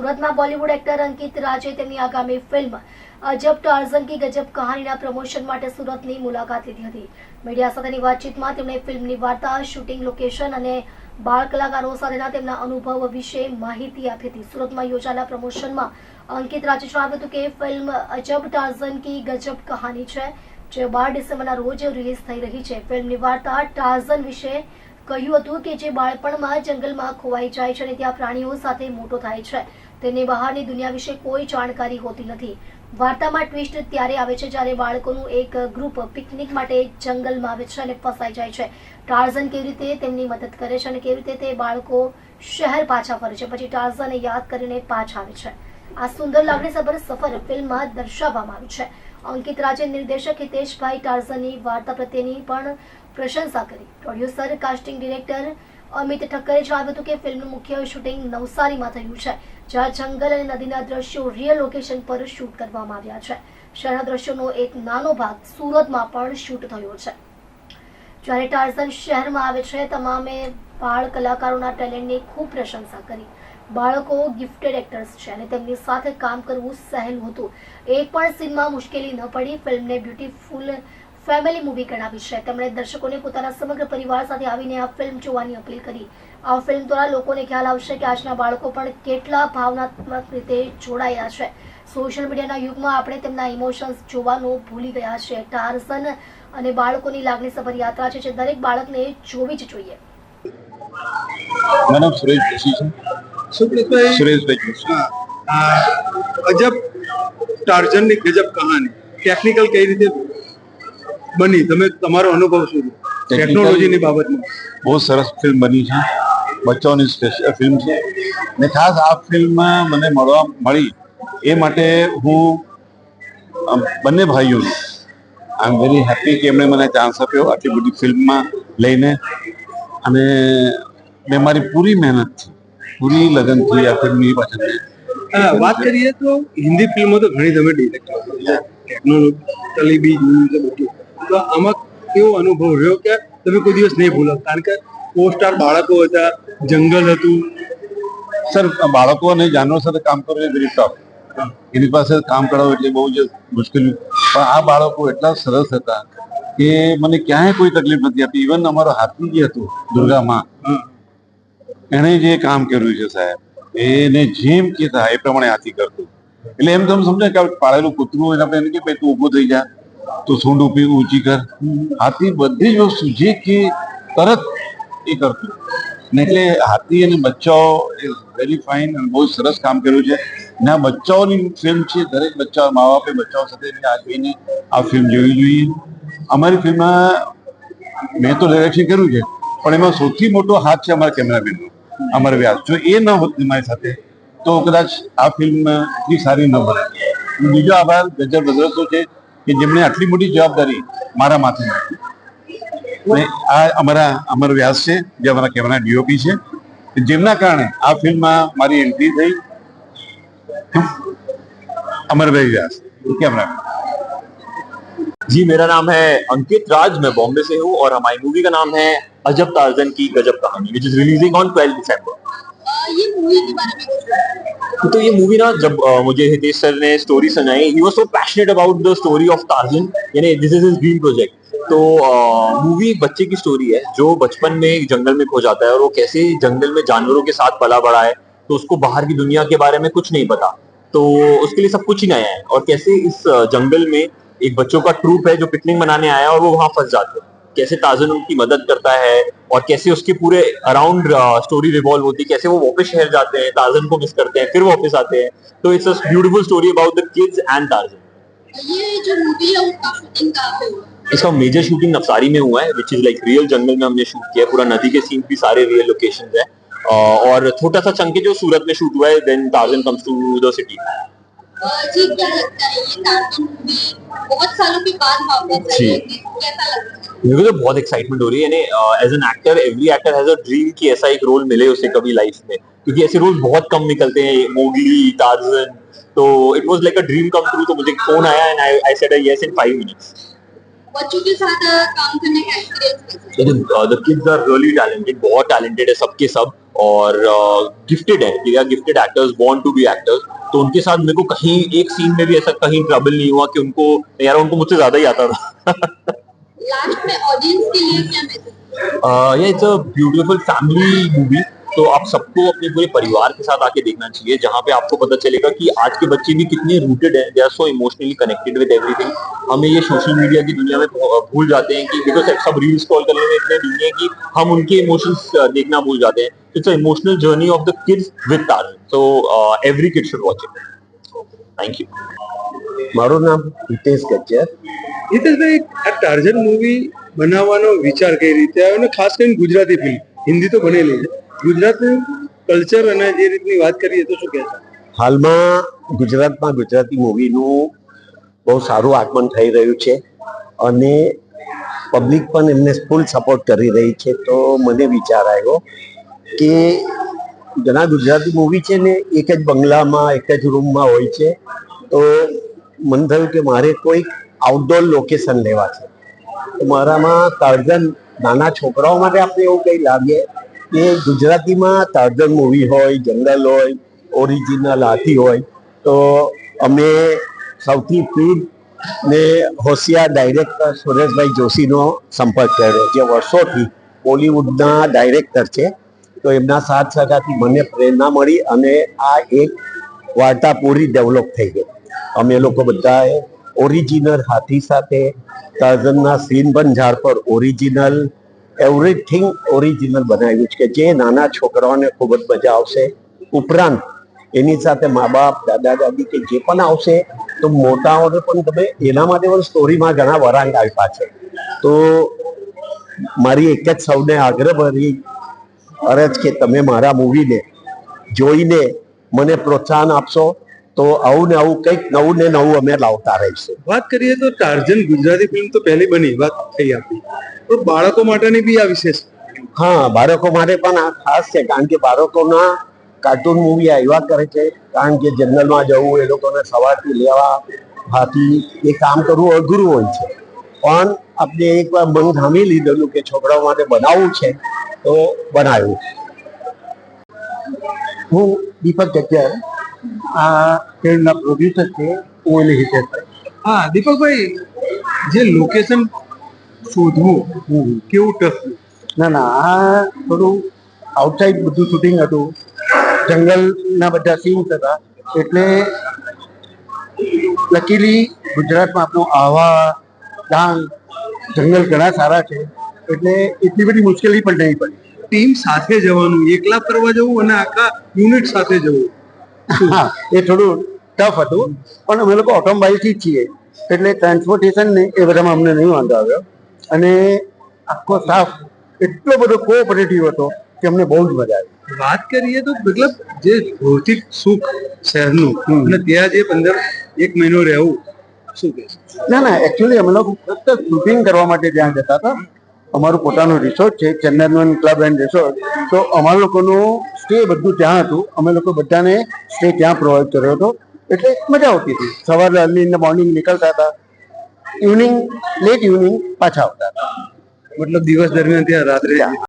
સુરતમાં બોલિવૂડ એક્ટર અંકિત રાજે તેમની આગામી ફિલ્મ અજબ ટાર્ઝન કી ગજબ કહાનીના પ્રમોશન માટે સુરતની મુલાકાત લીધી હતી. મીડિયા સાથેની વાતચીતમાં તેમણે ફિલ્મની વાર્તા, શૂટિંગ લોકેશન અને બાળ કલાકારો સાથેના તેમના અનુભવ વિશે માહિતી આપી હતી. સુરતમાં યોજાયેલા પ્રમોશનમાં અંકિત રાજે જણાવ્યું હતું કે ફિલ્મ અજબ ટાર્ઝન કી ગજબ કહાની છે, જે બાર ડિસેમ્બરના રોજ રિલીઝ થઈ રહી છે. ફિલ્મની વાર્તા ટાર્ઝન વિશે કહ્યું હતું કે જે બાળપણમાં જંગલમાં ખોવાઈ જાય છે અને ત્યાં પ્રાણીઓ સાથે મોટો થાય છે. તેને બહારની દુનિયા વિશે કોઈ જાણકારી હોતી નથી. વાર્તામાં ટ્વિસ્ટ ત્યારે આવે છે જ્યારે બાળકોનું એક ગ્રુપ પિકનિક માટે જંગલમાં આવે છે અને ફસાઈ જાય છે. ટાર્ઝન કેવી રીતે તેમની મદદ કરે છે અને કેવી રીતે તે બાળકો શહેર પાછા ફરે છે? પછી ટાર્ઝનને યાદ કરીને પાછા આવે છે. આ સુંદર લાગણીસભર સફર ફિલ્મમાં દર્શાવવામાં આવ્યું છે. અંકિત રાજે નિર્દેશક હિતેશભાઈ ટાર્ઝનની વાર્તા પ્રત્યેની પણ પ્રશંસા કરી. પ્રોડ્યુસર, કાસ્ટિંગ ડિરેક્ટર અમિત ઠક્કરે જણાવ્યું હતું કે ફિલ્મનું મુખ્ય શૂટિંગ નવસારીમાં થયું છે. જ્યાં જંગલ અને નદીના દ્રશ્યો રિયલ લોકેશન પર શૂટ કરવામાં આવ્યા છે. શહેરના દ્રશ્યોનો એક નાનો ભાગ સુરતમાં પણ શૂટ થયો છે. જ્યારે ટાર્ઝન શહેરમાં આવે છે, તમામે બાળ કલાકારોના ટેલેન્ટની ખૂબ પ્રશંસા કરી. બાળકો ગિફ્ટેડ એક્ટર્સ છે અને તેમની સાથે કામ કરવું સહેલું હતું. એક પણ સીનમાં મુશ્કેલી ન પડી. ફિલ્મને બ્યુટીફુલ ફેમિલી મૂવી ગણાવી છે. તેમણે દર્શકોને પોતાના સમગ્ર પરિવાર સાથે આવીને આ ફિલ્મ જોવાની અપીલ કરી. ફિલ્મ દ્વારા લોકોને ખ્યાલ આવશે કે આજના બાળકો પણ કેટલા ભાવનાત્મક રીતે જોડાયેલા છે. સોશિયલ મીડિયાના યુગમાં આપણે તેમના ઇમોશન્સ જોવાનું ભૂલી ગયા છે. ટાર્ઝન અને બાળકોની લાગણીસભર યાત્રા છે જે દરેક બાળકને જોવી જ જોઈએ. મારું સુરેશ જોશી છે. સુપ્રીતભાઈ. સુરેશભાઈ જોશી. અજબ ટાર્ઝનની ગજબ કહાની. ટેકનિકલ કઈ રીતે બની? તમે તમારો અનુભવ શું ટેકનોલોજીની બાબતમાં. બહુ સરસ ફિલ્મ બની છે. બચ્ચાઓની સ્પેશિયલ ફિલ્મ છે. ને ખાસ આ ફિલ્મમાં મને મળવા મળી. એ માટે હું બંને ભાઈઓને આઈ એમ વેરી હેપી કે એમણે મને ચાન્સ આપ્યો આટલી બધી ફિલ્મમાં લઈને. અને મેં મારી પૂરી મહેનતથી પૂરી લગનથી આ ફિલ્મની પાછળ વાત કરીએ તો હિન્દી ફિલ્મો તો ઘણી તમે ટેકનોલોજી બી બધું. તો આમાં કેવો અનુભવ રહ્યો કે તમે કોઈ દિવસ નહીં ભૂલો કારણ કે કો સ્ટાર બાળકો હતા જંગલ હતું. સર બાળકો અને જાનવર સાથે કામ કરવું એ વેરી ટફ એની પાસે કામ કરાવવું એટલે બહુ જ મુશ્કેલી. પણ આ બાળકો એટલા સરસ હતા કે મને ક્યાંય કોઈ તકલીફ નથી આપી. ઇવન અમારો હાથી જે હતો દુર્ગામાં એણે જે કામ કર્યું છે સાહેબ એને જેમ કે એ પ્રમાણે હાથી કરતું. એટલે એમ તમે સમજો કે પાળેલું કૂતરું એને આપણે એને કે ભાઈ તું ઊભો થઈ જા. તો સૂંઢ ઊભી ઊંચી કર. હાથી બધી જ વસ્તુ જે કે તરત એ કરતું. ને એટલે હાથી અને બચ્ચાઓ એ વેરી ફાઇન અને બહુ સરસ કામ કર્યું છે. ને બચ્ચાઓની ફિલ્મ છે, દરેક બચ્ચા મા બાપે બચ્ચાઓ સાથે આ જોઈને આ ફિલ્મ જોવી જોઈએ. અમારી ફિલ્મમાં મેં તો ડાયરેક્શન કર્યું છે, પણ એમાં સૌથી મોટો હાથ છે અમારા કેમેરામેનનો અમારા વ્યાસ. જો એ ન હોત મારી સાથે, તો કદાચ આ ફિલ્મ એટલી સારી ન બને. બીજો આભાર ગજર બદરસો છે કે જેમણે આટલી મોટી જવાબદારી મારા માથે ને આ અમારા અમર વ્યાસ છે જે અમારા કેમેરા ડીઓપી છે જેમના કારણે આ ફિલ્મમાં મારી એન્ટ્રી થઈ અમરભાઈ વ્યાસ કેમેરા जी मेरा नाम है अंकित राज मैं बॉम्बे से हूँ और हमारी मूवी का नाम है अजब टार्जन की गजब कहानी which is releasing on 12 December ये मूवी के बारे में कुछ बताइए। तो ये मूवी ना जब अ, मुझे हितेश सर ने स्टोरी सुनाई he was so passionate about the story of Tarzan यानी this is his dream project तो मूवी एक बच्चे की स्टोरी है, जो बचपन में एक जंगल में खो जाता है और वो कैसे जंगल में जानवरों के साथ पला बड़ा है तो उसको बाहर की दुनिया के बारे में कुछ नहीं पता। तो उसके लिए सब कुछ ही नया है और कैसे इस जंगल में एक बच्चों का ट्रूप है जो पिकनिक मनाने आया है और वो वहाँ फंस जाते हैं। कैसे ताजन उनकी मदद करता है और कैसे उसके पूरे अराउंड स्टोरी रिवॉल्व होती है, कैसे वो वापस शहर जाते हैं ताजन को मिस करते हैं, फिर वापस आते हैं। तो it's a beautiful story about the kids and Tarzan ये जो मूवी है शूटिंग कहाँ पे हुआ इसका मेजर शूटिंग नवसारी में हुआ है which is like real jungle में हमने शूट किया पूरा नदी के सीन भी सारे रियल लोकेशन है। और छोटा सा चंक जो सूरत में शूट हुआ है then Tarzan comes to the city जी क्या लगता है ये टार्जन मूवी बहुत सालों के बाद वापस आई है। कैसा लगता है? मेरे को तो बहुत एक्साइटमेंट हो रही है। यानी as an actor every actor has a dream कि ऐसा एक रोल मिले उसे कभी लाइफ में। क्योंकि ऐसे रोल बहुत कम निकलते हैं मोगली टार्जन तो it was like a dream come true तो मुझे फ़ोन आया and I I said yes in 5 minutes बच्चों के साथ काम करने का experience the kids are really talented बहुत टैलेंटेड है सबके सब और गिफ्टेड है या gifted actors born to be actors तो उनके साथ मेरे को कहीं एक सीन में भी ऐसा कहीं ट्रबल नहीं हुआ कि उनको यार उनको मुझसे ज़्यादा ही आता था। लास्ट में ऑडियंस के लिए क्या मैसेज ये it's a beautiful family movie तो आप सबको अपने पूरे परिवार के साथ आके देखना चाहिए जहाँ पे आपको पता चलेगा कि आज के बच्चे भी कितने रूटेड हैं they are so emotionally connected with everything हमें ये सोशल मीडिया की दुनिया में भू- भूल जाते हैं कि बिकॉज सब रील्स कॉल करने में इतने बिजी हैं कि हम उनके इमोशंस देखना भूल जाते हैं it's a emotional journey of the kids with Tarzan so every kid should watch it thank you મારું નામ હિતેશ ગજ્જર હિતેશભાઈ આ ટાર્ઝન મૂવી બનાવવાનો વિચાર કઈ રીતે આવ્યો અને ખાસ કરીને ગુજરાતી ફિલ્મ હિન્દી તો બનેલી છે ગુજરાતનું કલ્ચર અને જે રીતની વાત કરીએ તો શું કહેશો? હાલમાં ગુજરાતમાં ગુજરાતી મૂવીનું બહુ સારું આગમન થઈ રહ્યું છે અને પબ્લિક પણ એમને ફૂલ સપોર્ટ કરી રહી છે. તો મને વિચાર આવ્યો કે ઘણા ગુજરાતી મૂવી છે ને એક જ બંગલામાં, એક જ રૂમમાં હોય છે. તો મન થયું કે મારે કોઈક આઉટડોર લોકેશન લેવા છે. તો મારામાં ટાર્ઝન નાના છોકરાઓ માટે આપણે એવું કંઈ લાવીએ કે ગુજરાતીમાં તાર્જન મૂવી હોય, જંગલ હોય ઓરિજિનલ હાથી હોય, તો અમે સૌથી ફીડ ને હોશિયાર ડાયરેક્ટર સુરેશભાઈ જોશીનો સંપર્ક કર્યો, જે વર્ષોથી બોલિવૂડના ડાયરેક્ટર છે. તો એમના સાથ સગાથી મને પ્રેરણા મળી અને આ એક વાર્તા પૂરી ડેવલપ થઈ ગઈ. અમે લોકો બધાએ ઓરિજિનલ હાથી સાથે તાર્જનના સીન પણ ઝાડ પર ઓરિજિનલ એવરીથિંગ ઓરિજિનલ બનાવ્યું છે કે જે નાના છોકરાઓને ખૂબ જ મજા આવશે. ઉપરાંત એની સાથે મા બાપ દાદા, દાદી કે જે પણ આવશે, તો મોટાઓને પણ તમે એના માટે પણ સ્ટોરીમાં ઘણા વરાંગ આપ્યા છે. તો મારી એક જ સૌને આગ્રહ ભરી અરજ કે તમે મારા મૂવીને જોઈને મને પ્રોત્સાહન આપશો, તો આવું ને આવું કંઈક નવું ને નવું અમે લાવતા રહીશું. વાત કરીએ તો ટાર્જન ગુજરાતી ફિલ્મ તો પહેલી બની, વાત થઈ આપી. તો બાળકો માટેની બી આ વિશેષ. હા બાળકો માટે પણ આ ખાસ છે કારણ કે બાળકોના કાર્ટૂન મૂવી આવ્યા કરે છે કારણ કે જંગલમાં જવું એ લોકોને સવારથી લેવા હાથી એ કામ કરવું અઘરું હોય છે. પણ આપણે એકવાર મન થામી લીધેલું કે છોકરાઓ માટે બનાવવું છે તો બનાવ્યું. હું દીપક ગજ્જર આ ફિલ્મના પ્રોડ્યુસર છે હું એની હિતેશભાઈ હા દીપકભાઈ જે લોકેશન શોધવું કેવું ટફ ના ના આ થોડું આઉટસાઇડ બધું શૂટિંગ હતું. જંગલના બધા સીન્સ હતા. એટલે લકીલી ગુજરાતમાં આપણું આવા ડાંગ જંગલ ઘણા સારા છે. એટલે એટલી બધી મુશ્કેલી પણ નહીં પડી. ટીમ સાથે જવાનું એકલા ફરવા જવું અને આખા યુનિટ સાથે જવું? હા એ થોડું ટફ હતું. પણ અમે લોકો ઓટોમોબાઈલથી જ છીએ. એટલે ટ્રાન્સપોર્ટેશન ને એ બધામાં અમને નહીં વાંધો આવ્યો. અને આખો સ્ટાફ એટલો બધો કોઓપરેટિવ હતો કે અમને બહુ જ મજા આવી. વાત કરીએ તો મતલબ જે ભૌતિક સુખ શહેરનું અને ત્યાં જે પંદર એક મહિનો રહેવું શું કહે ના ના એકચ્યુઅલી અમે લોકો ફક્ત શૂટિંગ કરવા માટે ત્યાં જતા હતા. અમારું પોતાનું રિસોર્ટ છે ચંદનવન ક્લબ એન્ડ રિસોર્ટ તો અમારા લોકોનું સ્ટે બધું ત્યાં હતું. અમે લોકો બધાને સ્ટે ત્યાં પ્રોવાઈડ કર્યો હતો. એટલે મજા આવતી હતી. સવારે અર્લી ઇન ધ મોર્નિંગ નીકળતા હતા. ઇવનિંગ લેટ ઇવનિંગ પાછા આવતા મતલબ દિવસ દરમિયાન ત્યાં રાત્રે